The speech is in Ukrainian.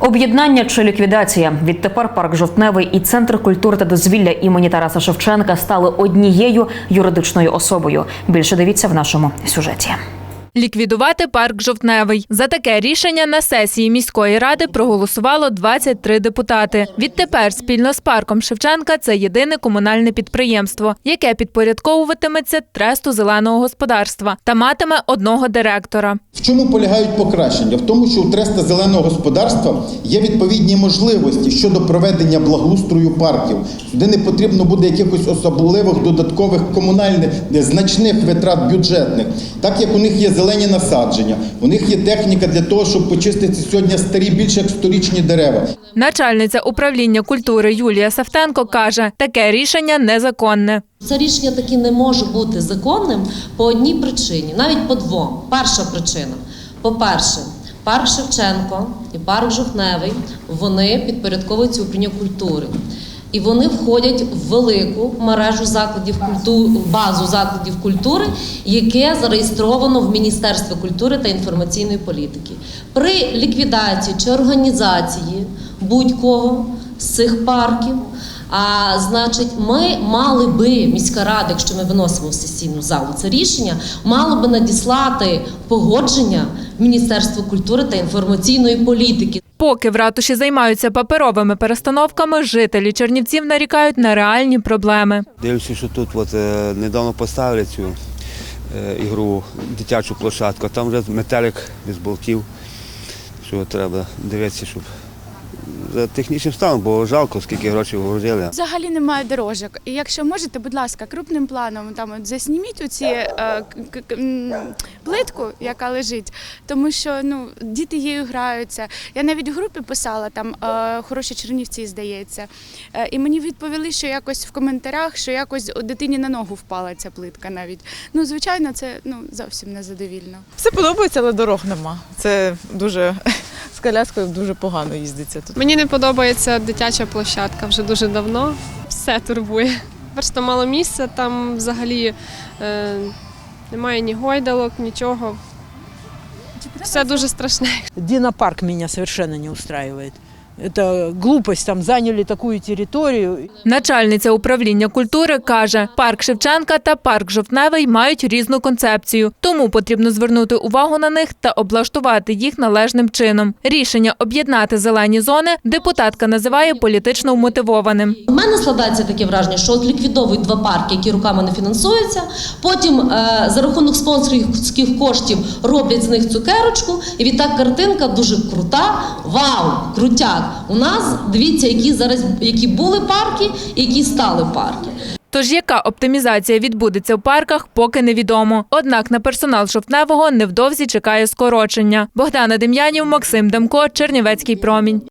Об'єднання чи ліквідація відтепер парк Жовтневий і центр культури та дозвілля імені Тараса Шевченка стали однією юридичною особою. Більше дивіться в нашому сюжеті. Ліквідувати парк Жовтневий. За таке рішення на сесії міської ради проголосувало 23 депутати. Відтепер спільно з парком Шевченка це єдине комунальне підприємство, яке підпорядковуватиметься тресту зеленого господарства та матиме одного директора. В чому полягають покращення? В тому, що у треста зеленого господарства є відповідні можливості щодо проведення благоустрою парків, де не потрібно буде якихось особливих додаткових комунальних е, значних витрат бюджетних, так як у них є зелені насадження, у них є техніка для того, щоб почистити сьогодні старі більше як сторічні дерева. Начальниця управління культури Юлія Савтенко каже, таке рішення незаконне. Це рішення таки не може бути законним по одній причині, навіть по двом. Перша причина: по-перше, парк Шевченко і парк Жовтневий вони підпорядковуються управлінню культури. І вони входять в велику мережу закладів культури, базу закладів культури, яке зареєстровано в Міністерстві культури та інформаційної політики. При ліквідації чи організації будь-кого з цих парків а значить, ми мали би міська рада, якщо ми виносимо в сесійну залу це рішення, мало би надіслати погодження Міністерство культури та інформаційної політики. Поки в ратуші займаються паперовими перестановками, жителі Чернівців нарікають на реальні проблеми. Дивлюся, що тут от, е, недавно поставили цю ігру, дитячу площадку, там вже метелик із болтів, що треба дивитися, щоб за технічним станом, бо жалко, скільки грошей вложили. Взагалі немає дорожок. І якщо можете, будь ласка, крупним планом там от засніміть оці е, к- к- м, плитку, яка лежить, тому що ну діти її граються. Я навіть в групі писала там е, хороші чернівці, здається. Е, і мені відповіли, що якось в коментарях, що якось дитині на ногу впала ця плитка навіть. Ну, звичайно, це ну зовсім незадовільно. Все подобається, але дорог нема. Це дуже коляскою дуже погано їздиться тут. Мені не подобається дитяча площадка вже дуже давно. Все турбує. Просто мало місця, там взагалі е, немає ні гойдалок, нічого. Все дуже страшне. Динопарк меня совершенно не устраивает. Это глупость, там заняли такую территорию. Начальниця управління культури каже, парк Шевченка та парк Жовтневий мають різну концепцію, тому потрібно звернути увагу на них та облаштувати їх належним чином. Рішення об'єднати зелені зони депутатка називає політично вмотивованим. У мене складається таке враження, що от ліквідовують два парки, які руками не фінансуються. Потім е, за рахунок спонсорських коштів роблять з них цукерочку, і відтак картинка дуже крута. Вау, крутяк! У нас дивіться, які зараз які були парки, які стали парки. Тож яка оптимізація відбудеться в парках, поки невідомо. Однак на персонал жовтневого невдовзі чекає скорочення. Богдана Дем'янів, Максим Демко, Чернівецький промінь.